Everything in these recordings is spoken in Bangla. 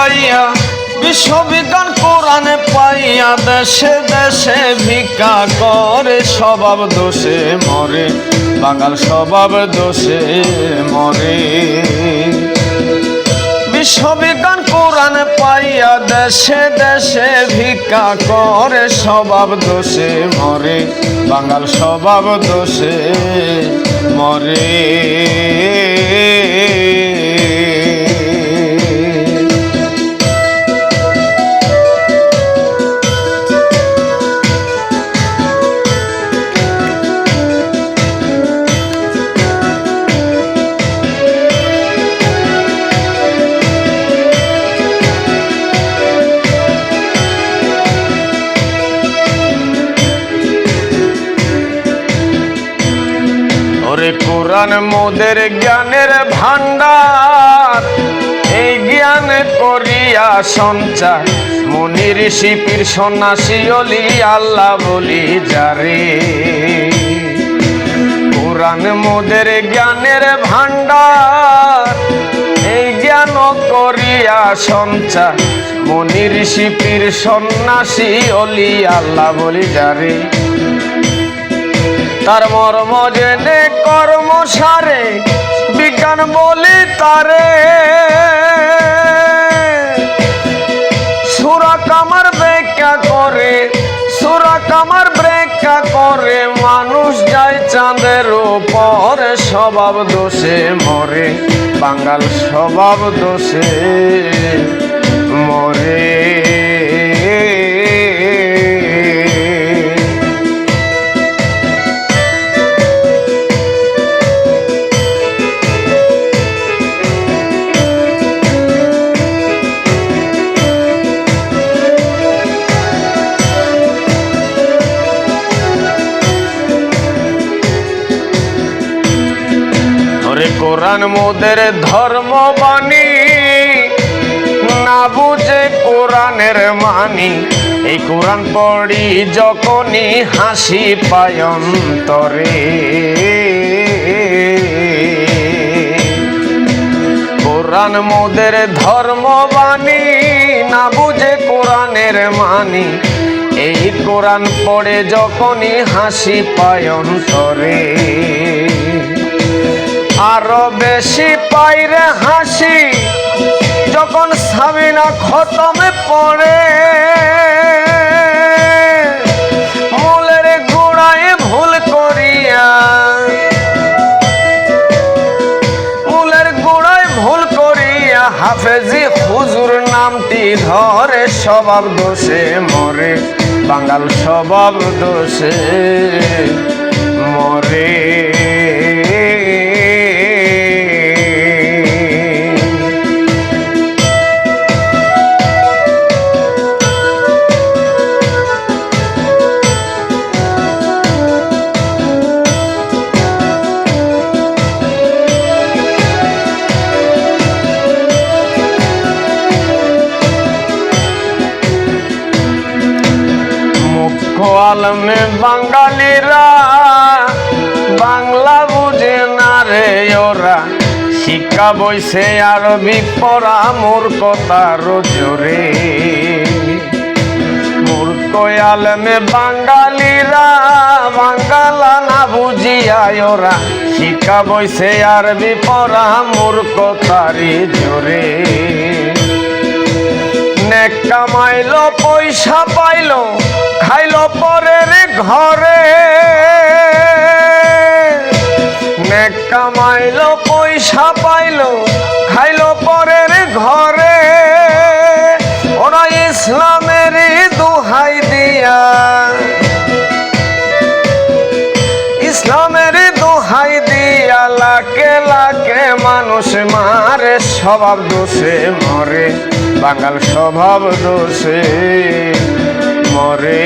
পাইয়া বিশ্ববিজ্ঞান কোরআনে পাইয়া, দেশে দেশে ভিক্ষা করে, স্বভাব দোষে মরে, বাঙাল স্বভাব দোষে মরে। বিশ্ববিজ্ঞান কোরআন পাইয়া, দেশে দেশে ভিক্ষা করে, স্বভাব দোষে মরে, বাঙাল স্বভাব দোষে মরে। কোরআন মোদের জ্ঞানের ভান্ডার এই জ্ঞান করিয়া সঞ্চার। মনি ঋষি পীর সন্ন্যাসী অলি, আল্লাহ বলি যারে কোরআন মোদের জ্ঞানের ভান্ডার এই জ্ঞান করিয়া সঞ্চার। মনি ঋষি পীর সন্ন্যাসী অলি, আল্লাহ বলি যারে তার মর্ম জেনে কর্মসারে বিজ্ঞান বলি তারে। সুরা কামার ব্রেকা করে, সুরা কামার ব্রেকা করে, মানুষ যায় চাঁদের উপর, স্বভাব দোষে মরে। বাঙাল স্বভাব দোষে মরে। কোরআন মোদের ধর্মবাণী না বুঝে কোরআনের মানি। এই কোরআন পড়ি যখনই হাসি পায়ন্তরে কোরআন মোদের ধর্মবাণী না বুঝে কোরআনের মানি। এই কোরআন পড়ে যখনই হাসি পায়ন্তরে আরও বেশি পাইরে হাসি, যখন সাবিনা খতমে পড়ে। মূলের গোড়ায় ভুল করিয়া, মূলের গোড়ায় ভুল করিয়া হাফেজি হুজুর নামটি ধরে, স্বভাব দোষে মরে, বাঙাল স্বভাব দোষে মরে। আলমে বাঙালিরা। বাংলা বুঝে না রে ওরা। শিক্ষা বইছে আরবি পড়া মূর্খতার জোরে মূর্খ আলমে বাঙালিরা বাঙ্গালা না বুঝিয়া ওরা। শিক্ষা বইছে আরবি পড়া মূর্খতারি জোরে। নেক কামাইলো, পয়সা পাইলো, খাইলো পরের ঘরে। নেক কামাইলো, পয়সা পাইলো, খাইলো পরের ঘরে। ওরা ইসলামের দোহাই দিয়া। ইসলামের দোহাই দিয়া লাকে লাকে মানুষ মারে, স্বভাব দোষে মরে। বাঙাল স্বভাব দোষে মরে।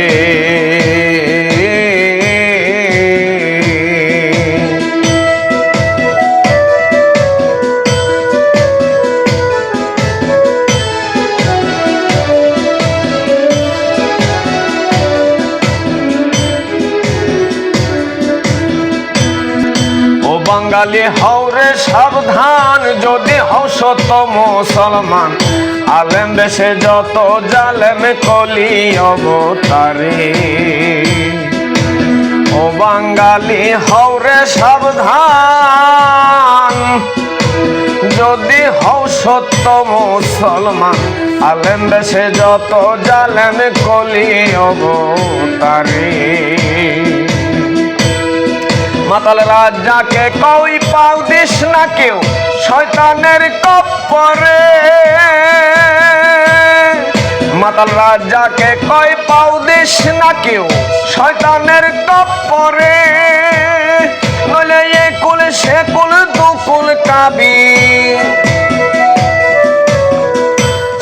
বাঙালি হওরে সাবধান যদি হও সত মুসলমান। আলেম দেশে যত জালেম কলি অবতারে। ও বাঙালি হৌরে সাবধান। যদি হও সত্য মুসলমান, আলেম দেশে যত জালেম কলি অবতারে। মাতাল রাজাকে কই পাও দিস না কেউ, শয়তানের কপ্পরে। মাতাল রাজাকে কই পাও দিস না কেউ, শয়তানের কপ্পরে নইলে এ কুল সে কুল দুকুল কাবি।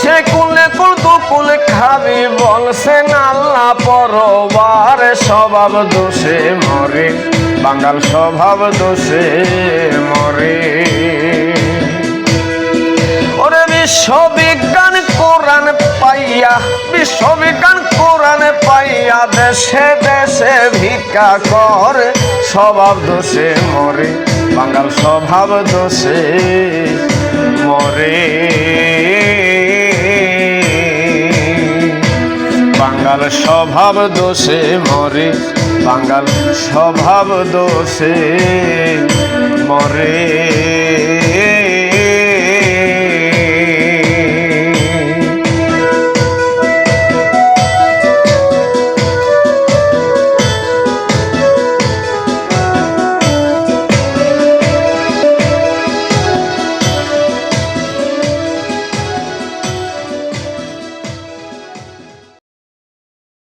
সে কুলে কুল দুকুল খাবি বলছেন আল্লাহ পরবার, স্বভাব দোষে মরে, বাঙাল স্বভাব দোষে মরে। ওরে পাইয়া বিশ্ববিজ্ঞান কোরআন পাইয়া দেশে দেশে ভিক্ষা করে, স্বভাব দোষে মরে, বাঙাল স্বভাব দোষে মরে। বাঙাল স্বভাব দোষে মরে, বাঙাল স্বভাব দোষে মরে।